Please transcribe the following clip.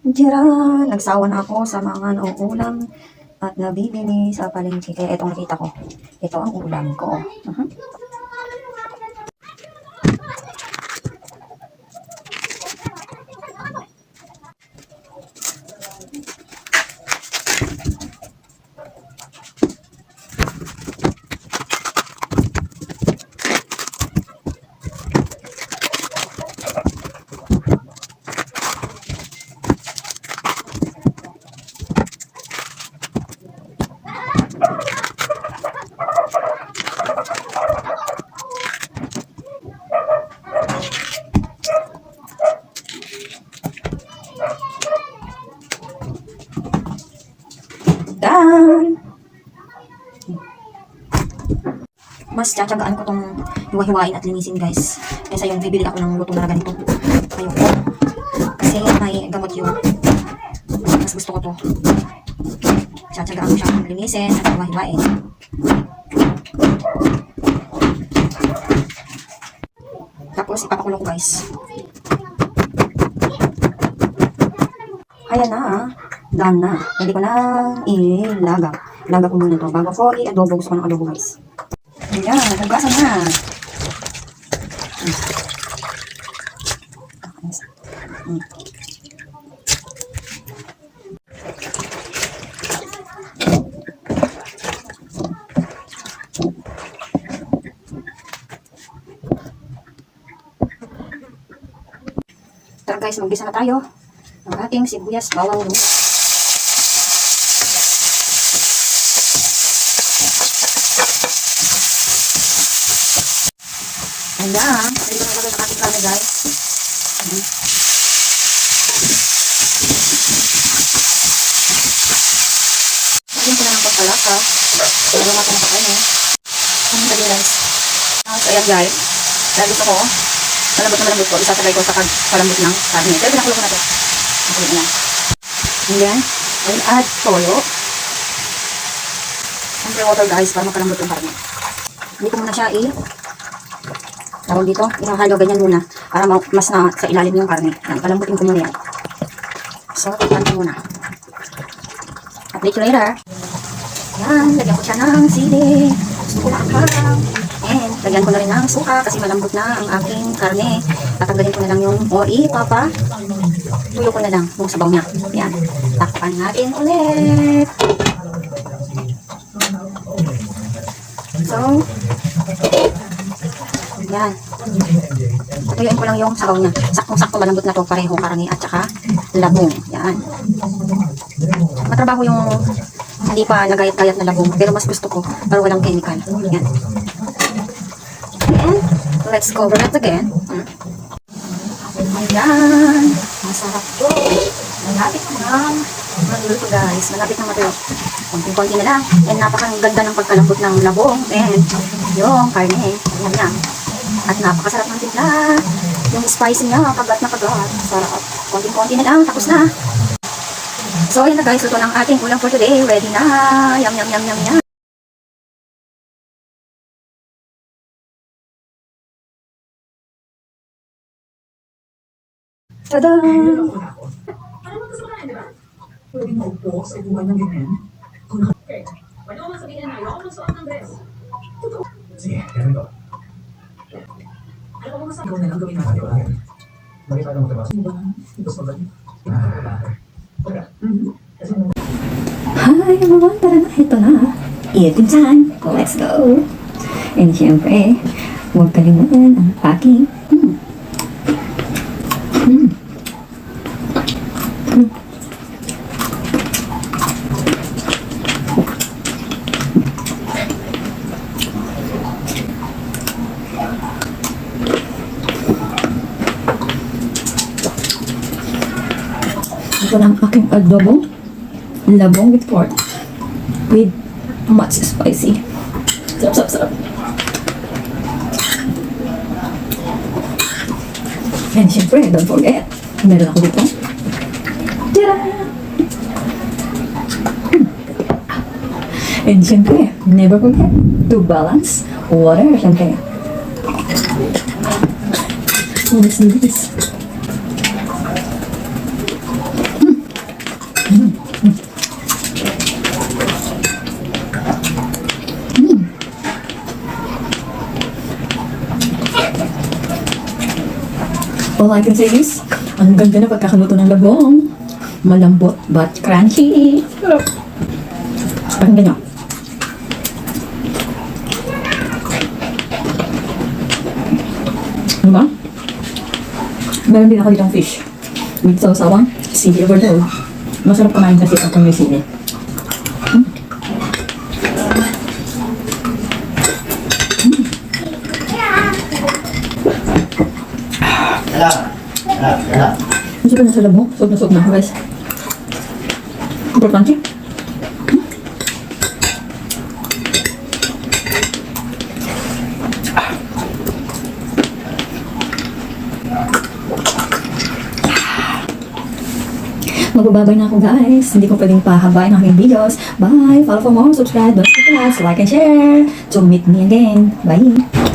Tira, nagsawa na ako sa mga nauulam at nabibili sa palengke. Kaya itong nakita ko. Ito ang ulam ko. Mhm. Done! Mas tsatsagaan ko tong hiwa-hiwain at linisin guys. Kaysa yung bibili ako ng luto na ganito. Ayoko. Kasi may gamot yun. Mas gusto ko to. Tsatsagaan ko siya linisin at hiwa-hiwain. Tapos ipapakulo ko guys. Ayan na. Done na. Pwede ko na ilaga. Ilaga ko muna to. Bago ko i-adobo. Gusto ko ng adobo guys. Ayan. Hugasan na. Tara guys, magbisa na tayo ng ating sibuyas bawang lumis. Ayan, pwede ko na lagay ng ating karne guys. Ayan. Lagyan ko na ng pampalasa. Lagyan natin ng karne. Ang lagyan guys. Ah, So ayan guys, dahil gusto ko, malambot na malambot ko, isasagay ko sa kalambot ng karne. Pero pinakulo ko na to. Nakulo ko na. And then, I will add toyo. Siyempre water guys, para makalambot yung karne. Hindi ko muna siya i tawag dito, ihahalo ganyan muna para ma- mas na sa ilalim yung karne. Yan, palambutin ko muna yan. So, tipan ko muna. Update you later. Yan, lagyan ko siya ng sili. Gusto ko. And, lagyan ko na rin ng suka kasi malambot na ang aking karne. Tatanggalin ko na lang yung oi, papa. Tuyo ko na lang yung sabaw niya. Yan. Takpan natin ulit. So, yan. Tuyuin ko lang yung sabaw niya. Saktong-sakto malambot na to pareho karne at saka labong. Yan. Matrabaho yung hindi pa nagayat-gayat na labong. Pero mas gusto ko para walang chemical. Yan. And let's cover it again. Hmm. Ayan. Masarap to. Malapit na maluto guys. Malapit na matuyo. Konting-konti na lang. And napakang ganda ng pagkalambot ng labong. And yung karne. Ayan na. At napakasarap ng timpla. Yung spicy niya, kagat na kagat. Sarap. Konting-konti na lang. Tapos na. So, ayan na guys. Luto ng ating ulam for today. Ready na. Yum, yum, yum, yum, yum. Tada! Pwede mo upo sa buhay ng ganyan? Pwede mo sabihin na ayoko magsuot ng dress. Sige, ganun ko. Ano na lang gawin natin yung akin. Bakit tayo magkabas? Ano ba? Teka. Kasi mo. Hi everyone! Tara na! Ito na! Eating time! Let's go! And syempre, huwag kalimutan ang aking mm. Na ang aking adobo. Labong with pork. With much spicy. Sarap, sarap, sarap. And syempre, don't forget, meron ako dito. Tara! Hmm. And syempre, never forget to balance water, syempre. Let's do this. All I can say is, ang ganda na pagkakaluto ng labong. Malambot but crunchy. Pakinggan nyo. Ano ba? Meron din ako ditong fish. With sawsawang sili overload. Masarap kumain kasi kapag may sili. Masarap na sa labong. Sob na sob na, guys. Super crunchy. Magbababay na ako guys. Hindi ko pwedeng pahabain ang aking videos. Bye! Follow for more, subscribe, don't forget to like and share. To meet me again. Bye!